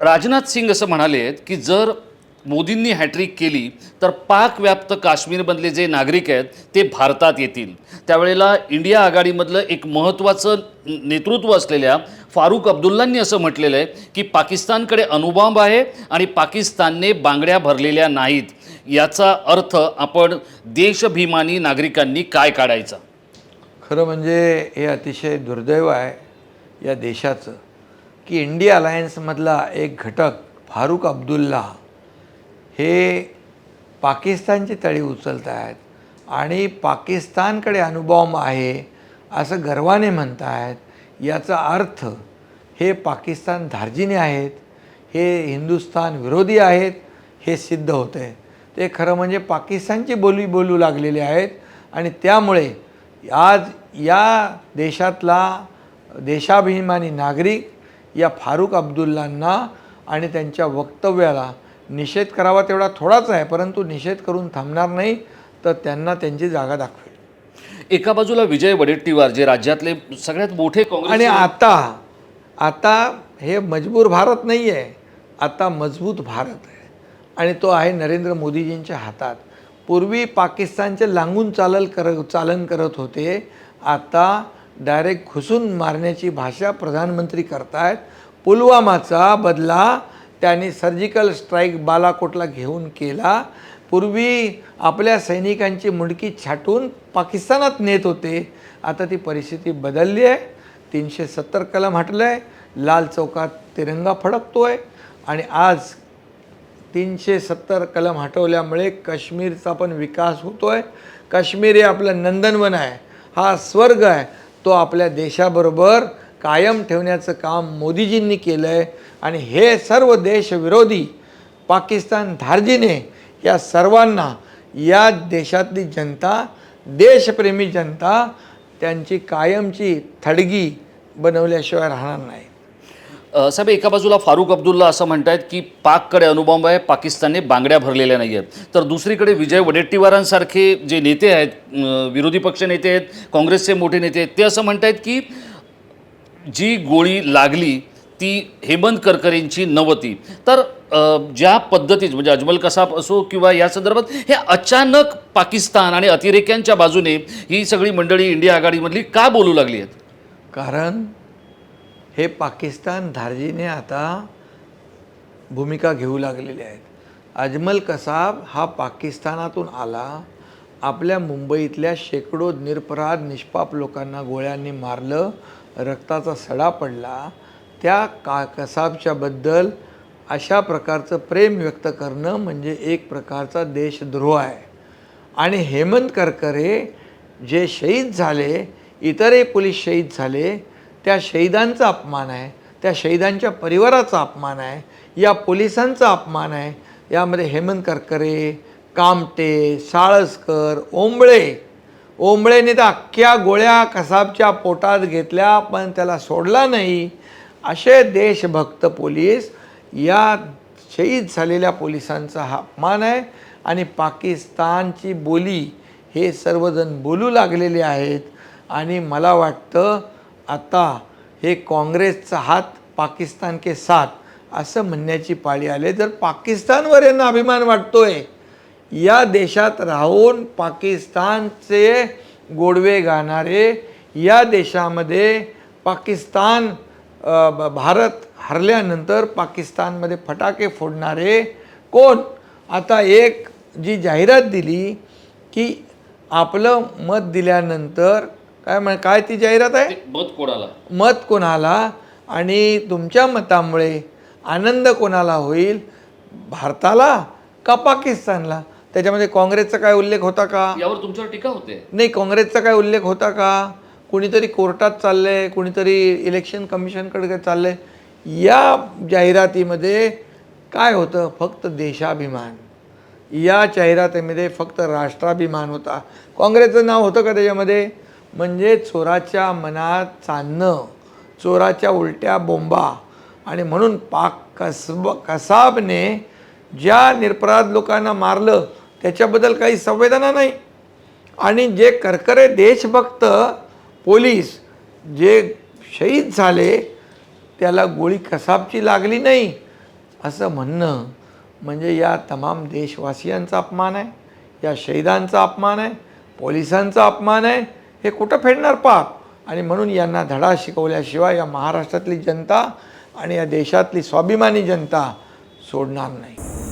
राजनाथ सिंग असं म्हणाले आहेत की जर मोदींनी हॅट्रिक केली तर पाकव्याप्त काश्मीरमधले जे नागरिक आहेत ते भारतात येतील. त्यावेळेला इंडिया आघाडीमधलं एक महत्त्वाचं नेतृत्व असलेल्या फारुख अब्दुल्लांनी असं म्हटलेलं आहे की पाकिस्तानकडे अणुबॉम्ब आहे आणि पाकिस्तानने बांगड्या भरलेल्या नाहीत. याचा अर्थ आपण देशभिमानी नागरिकांनी काय काढायचा? खरं म्हणजे हे अतिशय दुर्दैव आहे या देशाचं. की इंडिया अलायन्समधला एक घटक फारुख अब्दुल्ला हे पाकिस्तानची तळी उचलत आहेत आणि पाकिस्तानकडे अणुबॉम्ब आहे असं गर्वाने म्हणत आहेत याचा अर्थ हे पाकिस्तान धार्जिने आहेत हे हिंदुस्थान विरोधी आहेत हे सिद्ध होतं आहे ते खरं म्हणजे पाकिस्तानची बोली बोलू लागलेले आहेत आणि त्यामुळे आज या देशातला देशाभिमानी नागरिक या फारुख अब्दुल्लांना आणि त्यांच्या वक्तव्याला निषेध करावा तेवढा थोडाच आहे परंतु निषेध करून थांबणार नाही तर त्यांना त्यांची जागा दाखवेल. एका बाजूला विजय वडेट्टीवार जे राज्यातले सगळ्यात मोठे आणि आता आता हे मजबूर भारत नाही आहे आता मजबूत भारत आहे. आणि तो आहे नरेंद्र मोदीजींच्या हातात. पूर्वी पाकिस्तानचे लांगून चालल कर चालन करत होते आता डायरेक्ट घुसून मारण्याची भाषा प्रधानमंत्री करतायत. पुलवामाचा बदला त्यांनी सर्जिकल स्ट्राईक बालाकोटला घेऊन केला. पूर्वी आपल्या सैनिकांची मुंडकी छाटून पाकिस्तानात नेत होते. आता ती परिस्थिती बदलली आहे. तीनशे सत्तर कलम हटलं आहे लाल चौकात तिरंगा फडकतो आहे आणि आज तीनशे सत्तर कलम हटवल्यामुळे काश्मीरचा पण विकास होतो आहे काश्मीर हे आपलं नंदनवन आहे. हा स्वर्ग आहे. तो आपल्या देशाबरोबर कायम ठेवण्याचं काम मोदीजींनी केलं आहे आणि हे सर्व देशविरोधी पाकिस्तान धार्जीने या सर्वांना या देशातली जनता देशप्रेमी जनता त्यांची कायमची थडगी बनवल्याशिवाय राहणार नाही. साहेब एका बाजूला फारुख अब्दुल्ला असं म्हणतायत की पाककडे अणुबॉम्ब आहे पाकिस्तानने बांगड्या भरलेल्या नाही आहेत. तर दुसरीकडे विजय वडेट्टीवारांसारखे जे नेते आहेत विरोधी पक्ष नेते आहेत काँग्रेसचे मोठे नेते आहेत ते असं म्हणतायत की जी गोळी लागली ती हेमंत करकरेंची नव्हती तर ज्या पद्धतीत म्हणजे अजमल कसाब असो किंवा या संदर्भात हे अचानक पाकिस्तान आणि अतिरेक्यांच्या बाजूने ही सगळी मंडळी इंडिया आघाडीमधली का बोलू लागली आहेत? कारण हे पाकिस्तान धार्जीने आता भूमिका घेऊ लागलेले आहेत. अजमल कसाब हा पाकिस्तानातून आला. आपल्या मुंबईतल्या शेकडो निरपराध निष्पाप लोकांना गोळ्यांनी मारलं रक्ताचा सडा पडला. त्या का कसाबच्याबद्दल अशा प्रकारचं प्रेम व्यक्त करणं म्हणजे एक प्रकारचा देशद्रोह आहे. आणि हेमंत करकरे जे शहीद झाले इतरही पोलीस शहीद झाले त्या शहीदांचा अपमान आहे त्या शहीदांच्या परिवाराचा अपमान आहे या पोलिसांचा अपमान आहे. यामध्ये हेमंत करकरे कामटे साळसकर ओंबळे. ओंबळेने तर अख्ख्या गोळ्या कसाबच्या पोटात घेतल्या पण त्याला सोडला नाही. असे देशभक्त पोलीस या शहीद झालेल्या पोलिसांचा हा अपमान आहे आणि पाकिस्तानची बोली हे सर्वजण बोलू लागलेले आहेत. आणि मला वाटतं आता हे काँग्रेसचा हात पाकिस्तान के साथ असं म्हणण्याची पाळी आले जर पाकिस्तानवर यांना अभिमान वाटतोय. या देशात राहून पाकिस्तानचे गोडवे गाणारे या देशामध्ये पाकिस्तान ब- भारत हरल्यानंतर पाकिस्तानमध्ये फटाके फोडणारे कोण? आता एक जी जाहिरात दिली की आपलं मत दिल्यानंतर काय म्हण काय ती जाहिरात आहे? मत कोणाला? मत कोणाला? आणि तुमच्या मतामुळे आनंद कोणाला होईल? भारताला का पाकिस्तानला? त्याच्यामध्ये काँग्रेसचा काय उल्लेख होता का? यावर तुमच्यावर टीका होते. नाही काँग्रेसचा काय उल्लेख होता का? कुणीतरी कोर्टात चाललंय कुणीतरी इलेक्शन कमिशनकडे काय चाललंय? या जाहिरातीमध्ये काय होतं? फक्त देशाभिमान. या जाहिरातीमध्ये फक्त राष्ट्राभिमान होता. काँग्रेसचं नाव होतं का त्याच्यामध्ये? म्हणजे चोराच्या मनात चांदणं चोराच्या उलट्या बोंबा आणि म्हणून पाक कसब कसाबने ज्या निरपराध लोकांना मारलं त्याच्याबद्दल काही संवेदना नाही. आणि जे करकरे देशभक्त पोलीस जे शहीद झाले त्याला गोळी कसाबची लागली नाही असं म्हणणं म्हणजे या तमाम देशवासियांचा अपमान आहे या शहीदांचा अपमान आहे पोलिसांचा अपमान आहे हे कुठं फेडणार पाप? आणि म्हणून यांना धडा शिकवल्याशिवाय या महाराष्ट्रातली जनता आणि या देशातली स्वाभिमानी जनता सोडणार नाही.